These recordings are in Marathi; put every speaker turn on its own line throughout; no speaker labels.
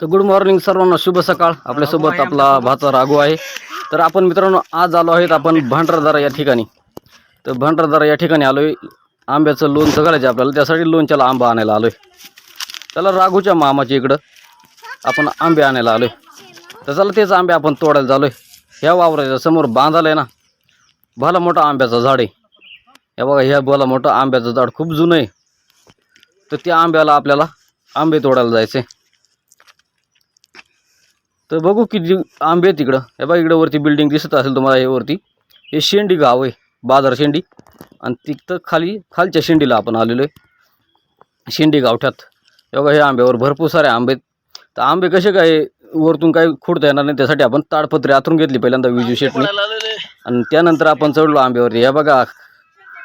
तर गुड मॉर्निंग सर्वांना शुभ सकाळ. आपल्यासोबत आपला भाचा राघू आहे. तर आपण मित्रांनो आज आलो आहेत आपण भांडरादारा या ठिकाणी. तर भांडरादारा या ठिकाणी आलो आहे आंब्याचं लोणचं करायचं आहे आपल्याला त्यासाठी लोणच्याला आंबा आणायला आलो आहे त्याला राघूच्या मामाच्या इकडं आपण आंबे आणायला आलो आहे तर चला तेच आंबे आपण तोडायला झालो आहे ह्या वावराच्या समोर बांधाला आहे ना भला मोठा आंब्याचं झाड आहे. हे बघा ह्या भला मोठं आंब्याचं झाड खूप जुनं आहे. तर त्या आंब्याला आपल्याला आंबे तोडायला जायचं आहे तर बघू किती आंबे आहेत तिकडं हे बघा इकडं वरती बिल्डिंग दिसत असेल तुम्हाला हे वरती. हे शेंडी गाव आहे बाजार शेंडी. आणि तिथं खाली खालच्या शेंडीला आपण आलेलो आहे. शेंडी गावठ्यात हे बघा हे आंब्यावर भरपूर सारे आंबे आहेत. तर आंबे कसे काय वरतून काही खुडता येणार नाही त्यासाठी आपण ताडपत्री आतून घेतली पहिल्यांदा विजू शेटणी आणि त्यानंतर आपण चढलो आंब्यावरती. हे बघा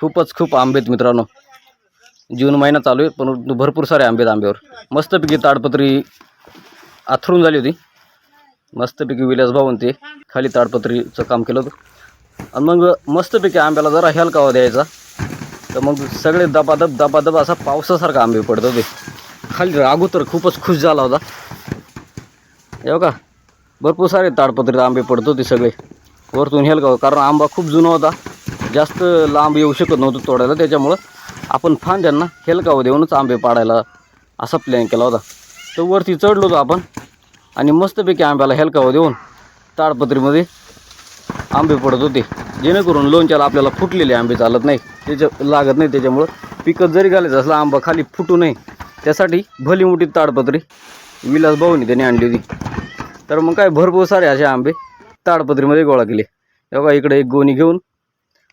खूपच खूप आंबे आहेत मित्रांनो. जून महिना चालू आहे पण भरपूर सारे आंबे आहेत आंब्यावर. मस्तपैकी ताडपत्री आथरून झाली होती. मस्तपैकी विलास भाऊन ते खाली ताडपत्रीचं काम केलं होतं. आणि मग मस्तपैकी आंब्याला जरा हलकावा द्यायचा. तर मग सगळे दबादब दबादब असा पावसासारखा आंबे पडत होते खाली रागू तर खूपच खुश झाला होता. हे का भरपूर सारे ताडपत्रीत आंबे पडत होते सगळे. वरतून हेलकावं कारण आंबा खूप जुना होता. जास्त लांब येऊ शकत नव्हतं तोडायला त्याच्यामुळं आपण फांद्यांना हेलकावं देऊनच आंबे पाडायला असा प्लॅन केला होता. तर वरती चढलो होतो आपण. आणि मस्तपैकी आंब्याला हेलकावं देऊन ताडपत्रीमध्ये आंबे पडत होते. जेणेकरून लोणच्याला आपल्याला फुटलेले आंबे चालत नाही. त्याच्या लागत नाही त्याच्यामुळं पिकं जरी घालायचं असलं आंबा खाली फुटू नये. त्यासाठी भली मोठी ताडपत्री विलास भाऊनी त्याने आणली होती. तर मग काय भरपूर सारे असे आंबे ताडपत्रीमध्ये गोळा केले. तेव्हा बघा इकडे एक गोणी घेऊन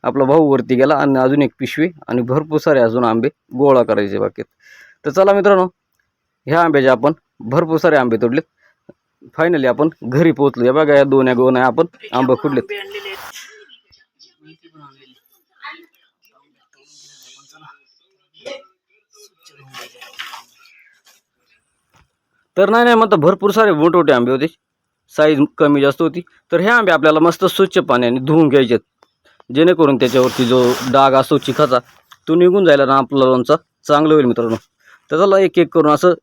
आपला भाऊ वरती गेला आणि अजून एक पिशवी आणि भरपूर सारे अजून आंबे गोळा करायचे बाकीत तर चला मित्रांनो ह्या आंब्याचे आपण भरपूर सारे आंबे तोडलेत. फायनली आपण घरी पोहोचलो. या बघा या दोन या गोण्या आपण आंबा खुडलेत. तर नाही नाही म्हणता भरपूर सारे मोठमोठे आंबे होते. साईज कमी जास्त होती. तर हे आंबे आपल्याला मस्त स्वच्छ पाण्याने धुवून घ्यायचे जेणेकरून त्याच्यावरती जो डाग असतो चिखाचा तो निघून जायला ना आपला लोणचा चांगलं होईल मित्रांनो. तर चला एक एक करून असं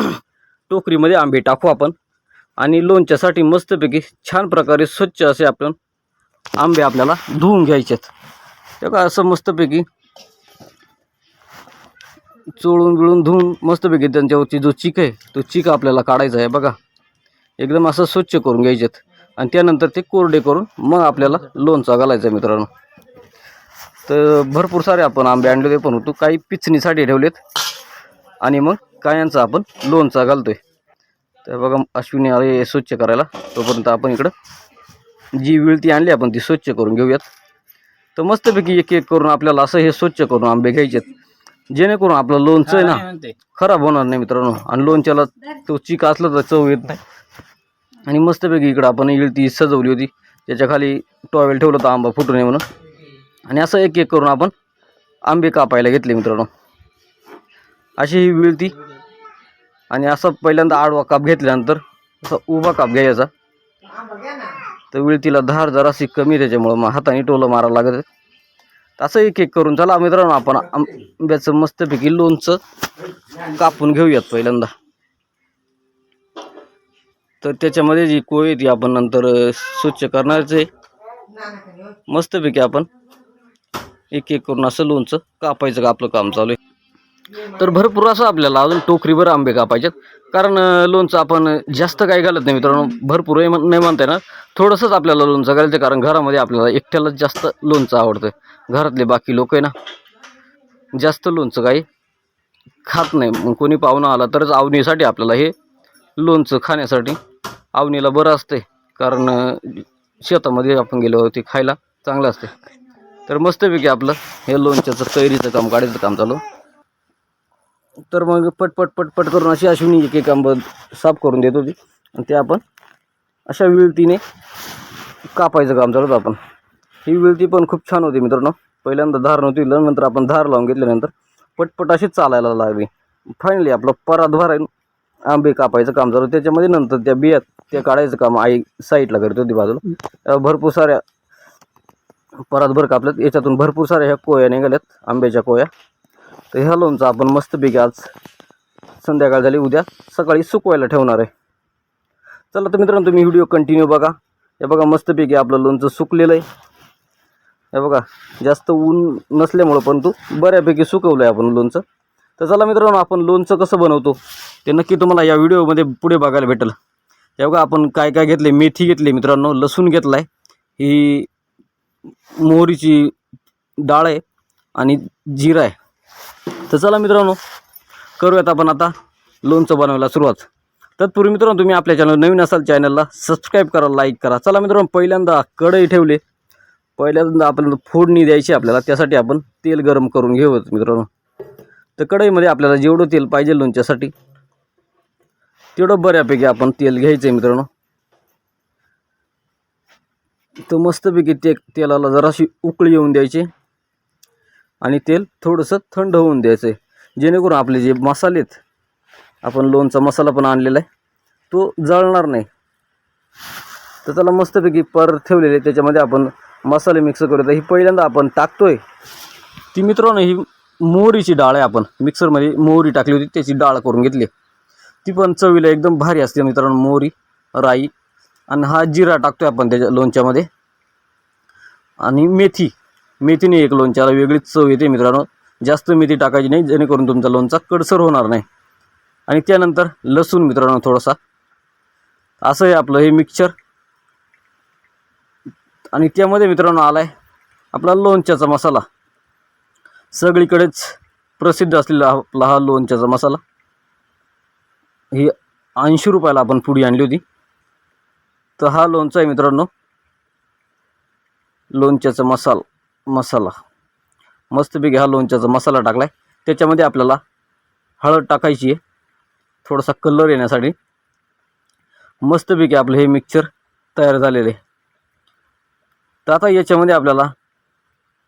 टोकरीमध्ये आंबे टाकू आपण. आणि लोणच्यासाठी मस्तपैकी छान प्रकारे स्वच्छ असे आपण आंबे आपल्याला धुवून घ्यायचेत. ते का असं मस्तपैकी चोळून बिळून धुवून मस्तपैकी त्यांच्यावरती जो चिक आहे तो चिक आपल्याला काढायचा आहे. बघा एकदम असं स्वच्छ करून घ्यायचेत. आणि त्यानंतर ते कोरडे करून मग आपल्याला लोणचा घालायचा आहे मित्रांनो. तर भरपूर सारे आपण आंबे आणले होते पण होतो काही पिचणीसाठी ठेवलेत. आणि मग कायांचा आपण लोणचा घालतोय. तर बघा अश्विनी आले स्वच्छ करायला. तोपर्यंत आपण इकडं जी विळती आणली आपण ती स्वच्छ करून घेऊयात. तर मस्तपैकी एक एक करून आपल्याला असं हे स्वच्छ करून आंबे घ्यायचेत. जेणेकरून आपलं लोणचं आहे ना खराब होणार नाही मित्रांनो. आणि लोणच्याला तो चिक असला तर चव येत नाही. आणि मस्तपैकी इकडं आपण इळती सजवली होती. त्याच्याखाली टॉवेल ठेवलं होतं आंबा फुटू नये म्हणून आणि असं एक एक करून आपण आंबे कापायला घेतले मित्रांनो. अशी ही विळती आणि असं पहिल्यांदा आडवा काप घेतल्यानंतर असा उभा काप घ्यायचा. तर विळतीला धार जराशी कमी आहे त्याच्यामुळं मग हाताने टोलं मारावं लागत तर असं एक एक करून चला मित्रांनो आपण आंब्याचं मस्तपैकी लोणचं कापून घेऊयात पहिल्यांदा. तर त्याच्यामध्ये जी कोळी ती आपण नंतर स्वच्छ करणारच आहे. मस्तपैकी आपण एक एक करून असं लोणचं कापायचं का आपलं काम चालू आहे. तर भरपूर असं आपल्याला अजून टोकरीभर आंबे कापायच्यात कारण लोणचं आपण जास्त काही घालत नाही मित्रांनो. भरपूर आहे म्हण- नाही म्हणता येणार. थोडंसंच आपल्याला लोणचं घालायचं कारण घरामध्ये आपल्याला एकट्यालाच जास्त लोणचं आवडतं घरातले बाकी लोक आहे ना जास्त लोणचं काही खात नाही. मग कोणी पाहुणा आला तरच आवनीसाठी आपल्याला हे लोणचं खाण्यासाठी आवनीला बरं असते कारण शेतामध्ये आपण गेलो होते खायला चांगलं असते तर मस्तपैकी आपलं हे लोणच्याचं कैरीचं काम काढायचं काम चालू. तर मग पटपट पटपट करून अशी अश्विनी एक एक आंबं साफ करून देत होती. आणि ते आपण अशा विळतीने कापायचं काम चालू होतं आपण. ही विळती पण खूप छान होती मित्रांनो. पहिल्यांदा धार नव्हती नंतर आपण धार लावून घेतल्यानंतर पटपट अशी चालायला लागली. फायनली आपलं परातभर आंबे कापायचं काम चालू. त्याच्यामध्ये नंतर त्या बियात ते काढायचं काम आई साईडला करत होती बाजूला. भरपूर साऱ्या परातभर कापल्यात. याच्यातून भरपूर साऱ्या ह्या कोया निघाल्यात आंब्याच्या कोया. तर ह्या लोणचं आपण मस्तपैकी आज संध्याकाळ झाली उद्या सकाळी सुकवायला ठेवणार आहे. चला तर मित्रांनो तुम्ही व्हिडिओ कंटिन्यू बघा. हे बघा मस्तपैकी आपलं लोणचं सुकलेलं आहे. हे बघा जास्त ऊन नसल्यामुळं पण तू बऱ्यापैकी सुकवलं आहे आपण लोणचं. तर चला मित्रांनो आपण लोणचं कसं बनवतो ते नक्की तुम्हाला या व्हिडिओमध्ये पुढे बघायला भेटेल. हे बघा आपण काय काय घेतले मेथी घेतली मित्रांनो लसूण घेतला आहे ही मोहरीची डाळ आहे आणि जिरा आहे. तर चला मित्रांनो करूयात आपण आता लोणचं बनवायला सुरुवात. तत्पूर्वी मित्रांनो तुम्ही आपल्या चॅनल नवीन असाल चॅनलला सबस्क्राईब करा लाईक करा. चला मित्रांनो पहिल्यांदा कढई ठेवले. पहिल्यांदा आपल्याला फोडणी द्यायची आपल्याला त्यासाठी आपण तेल गरम करून घेऊयात मित्रांनो. तर कढईमध्ये आपल्याला जेवढं तेल पाहिजे लोणच्यासाठी तेवढं बऱ्यापैकी आपण तेल घ्यायचं आहे मित्रांनो. तर मस्तपैकी ते तेलाला जराशी उकळी येऊन द्यायची. आणि तेल थोडंसं थंड होऊन द्यायचं आहे जेणेकरून आपले जे मसाले आहेत आपण लोणचा मसाला पण आणलेला आहे तो जळणार नाही. तर त्याला मस्तपैकी परत ठेवलेले आहे. त्याच्यामध्ये आपण मसाले मिक्स करूया ही पहिल्यांदा आपण टाकतोय. ती मित्रांनो ही मोहरीची डाळ आहे आपण. मिक्सरमध्ये मोहरी टाकली होती त्याची डाळ करून घेतली ती पण चवीला एकदम भारी असते मित्रांनो मोहरी राई. आणि हा जिरा टाकतोय आपण त्याच्या लोणच्यामध्ये. आणि मेथी. मेथीने एक लोणच्याला वेगळीच चव येते मित्रांनो. जास्त मेथी टाकायची नाही जेणेकरून तुमचा लोणचा कडसर होणार नाही. आणि त्यानंतर लसूण मित्रांनो थोडासा. असं आहे आपलं हे मिक्सचर आणि त्यामध्ये मित्रांनो आला आहे आपला लोणच्याचा मसाला. सगळीकडेच प्रसिद्ध असलेला हा- आपला हा लोणच्याचा मसाला. ही ऐंशी रुपयाला आपण पुडी आणली होती. तर हा लोणचा आहे मित्रांनो. लोणच्याचा मसाला. मसाला. मस्तपैकी हा लोणच्याचा मसाला टाकला आहे त्याच्यामध्ये आपल्याला हळद टाकायची आहे. थोडासा कलर येण्यासाठी. मस्तपैकी आपलं हे मिक्सर तयार झालेलं आहे. तर आता याच्यामध्ये आपल्याला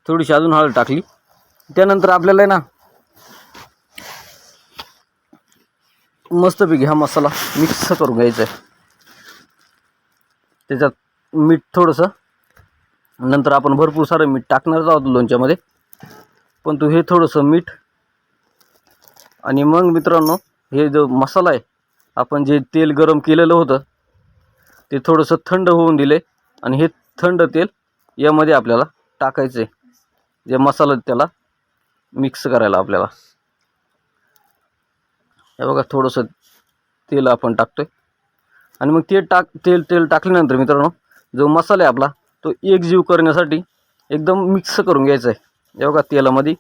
थोडीशी अजून हळद टाकली. त्यानंतर आपल्याला आहे ना मस्तपैकी हा मसाला मिक्स करून घ्यायचा आहे. त्याच्यात मीठ थोडंसं नंतर आपण भरपूर सारं मीठ टाकणारच आहोत लोणच्यामध्ये. पण तू हे थोडंसं मीठ आणि मग मित्रांनो हे जो मसाला आहे आपण जे तेल गरम केलेलं होतं ते थोडंसं थंड होऊन दिले आणि हे थंड तेल यामध्ये आपल्याला टाकायचं आहे जे मसाला त्याला मिक्स करायला आपल्याला. हे बघा थोडंसं तेल आपण टाकतो आहे आणि मग ते टाक तेल तेल टाकल्यानंतर मित्रांनो जो मसाला आहे आपला तो एकजीव करण्यासाठी एकदम मिक्स करून घ्यायचा आहे हे बघा तेलामध्ये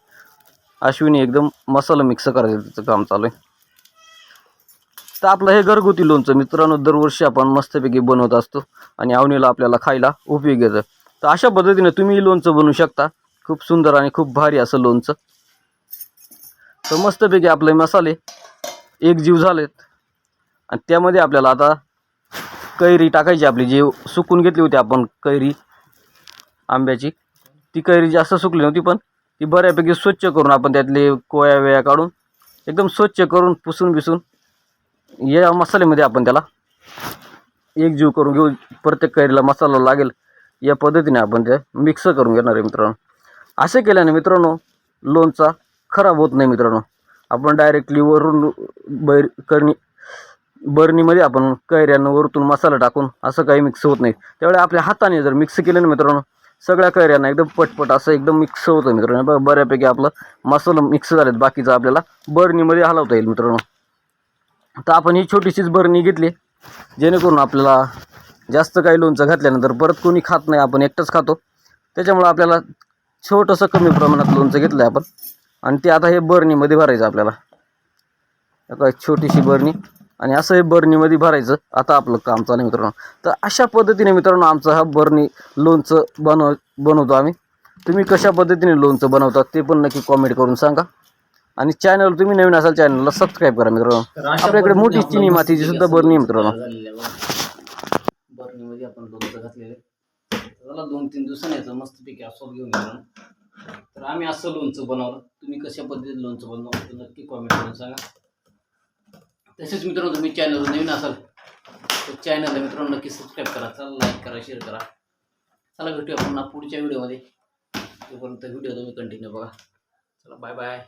अश्विनी एकदम मसाला मिक्स करायचं त्याचं काम चालू आहे. तर आपलं हे घरगुती लोणचं मित्रांनो दरवर्षी आपण मस्तपैकी बनवत असतो आणि आवणीला आपल्याला खायला उपयोग येतं. तर अशा पद्धतीने तुम्ही लोणचं बनवू शकता. खूप सुंदर आणि खूप भारी असं लोणचं. तर मस्तपैकी आपले मसाले एकजीव झालेत. आणि त्यामध्ये आपल्याला आता कैरी टाकायची आपली जी सुकून घेतली होती आपण कैरी. आंब्याची. ती कैरी जास्त सुकली नव्हती पण ती बऱ्यापैकी स्वच्छ करून आपण त्यातले कोया वेया काढून एकदम स्वच्छ करून पुसून बिसून या मसाल्यामध्ये आपण त्याला एकजीव करून घेऊ. प्रत्येक कैरीला मसाला लागेल या पद्धतीने आपण ते मिक्स करून घेणार आहे मित्रांनो. असे केल्याने मित्रांनो लोणचा खराब होत नाही मित्रांनो. आपण डायरेक्टली वरून बैर करणी बरणीमध्ये आपण कैऱ्यांना वरतून मसाला टाकून असं काही मिक्स होत नाही. त्यावेळी आपल्या हाताने जर मिक्स केलं ना मित्रांनो सगळ्या कैऱ्यांना एकदम पटपट असं एकदम मिक्स होतं मित्रांनो. बघा बऱ्यापैकी आपलं मसाला मिक्स झालेत बाकीचं आपल्याला. बरणीमध्ये हलवता येईल मित्रांनो. तर आपण ही छोटीशीच बरणी घेतली जेणेकरून आपल्याला जास्त काही लोणचं घातल्यानंतर परत कोणी खात नाही आपण एकटंच खातो. त्याच्यामुळं आपल्याला छोटंसं कमी प्रमाणात लोणचं घेतलं आहे आपण. आणि ते आता हे बरणीमध्ये भरायचं आपल्याला. काय छोटीशी बरणी. आणि असं हे बरणीमध्ये भरायचं. आता आपलं काम चालू आहे मित्रांनो. तर अशा पद्धतीने मित्रांनो आमचं हा बरणी लोणचं बनव बनवतो आम्ही. तुम्ही कशा पद्धतीने लोणचं बनवतात ते पण नक्की कॉमेंट करून सांगा. आणि चॅनल तुम्ही नवीन असाल चॅनलला सबस्क्राईब करा मित्रांनो. आपल्याकडे मोठी चिनी मातीची सुद्धा बरणी आहे मित्रांनो. बरणीमध्ये आपण लोणचं घातलेलं त्याला दोन तीन दिवसांनी याचं मस्तपैकी आस्वाद घेऊन येणार तर आम्ही असं लोणचं बनवलं. तुम्ही कशा पद्धतीने लोणचं बनवलं नक्की कॉमेंट करून सांगा. तसेच मित्रांनो तुम्ही चॅनल नवीन असाल तर चॅनलला मित्रांनो नक्की सबस्क्राईब करा चला लाईक करा शेअर करा. चला भेटूया पुन्हा पुढच्या व्हिडिओमध्ये तोपर्यंत व्हिडिओ तुम्ही कंटिन्यू बघा. चला बाय बाय